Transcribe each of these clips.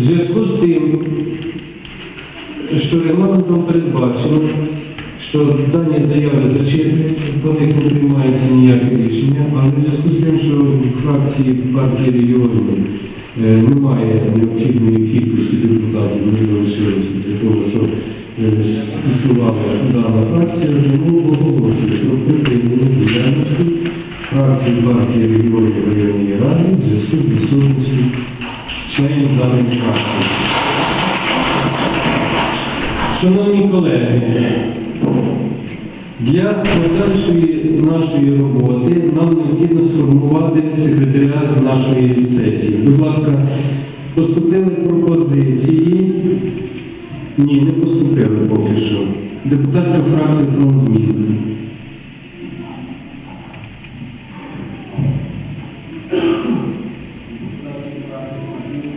В зв'язку з тим, що регламентом передбачено, що дані заяви зачитуються, по них не приймається ніяке рішення, але в зв'язку з тим, що в фракції партії регіонів е, немає необхідної кількості депутатів, вони залишилися для того, щоб е, існувала дана фракція, тому оголошую про припинення діяльності фракції партії регіонів районної ради в зв'язку з відсутністю членів даної фракції. Шановні колеги, для подальшої нашої роботи нам необхідно сформувати секретаріат нашої сесії. Будь ласка, поступили пропозиції. Ні, не поступили поки що. Депутатська фракція фронт змін.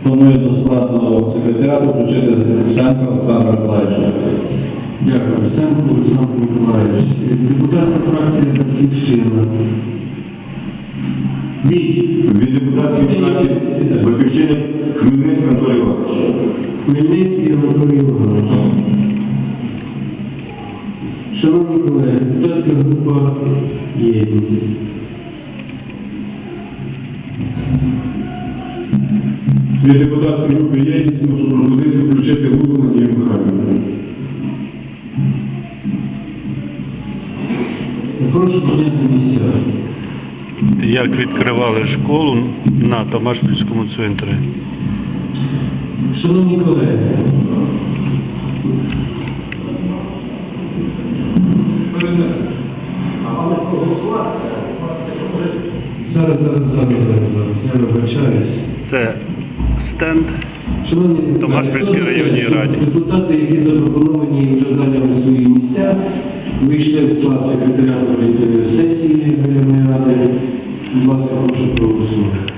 Планую до складу секретаріату включити Сенка Олександра Миколаївича. Дякую. Семко Олександр Миколаївич. Депутатська фракція Батьківщина. Від Від депутатської фракції Батьківщини Хмельницький Анатолій Іванович. Хмельницький Анатолій Іванович. Шановні колеги, депутатська група єдність. Від депутатської групи єдність вношу пропозицію включити Луку Надію Михайлівну. Прошу зайняти місця. як відкривали школу на Томашпільському центрі. Шановні колеги, зараз, зараз, зараз, зараз, зараз. Я вибачаюсь. Це стенд Шановні Томашпільській районній раді. Депутати, які запропоновані вже зайняли свої місця, вийшли в склад секретаріату е, сесії районної ради. Будь ласка, прошу проголосувати.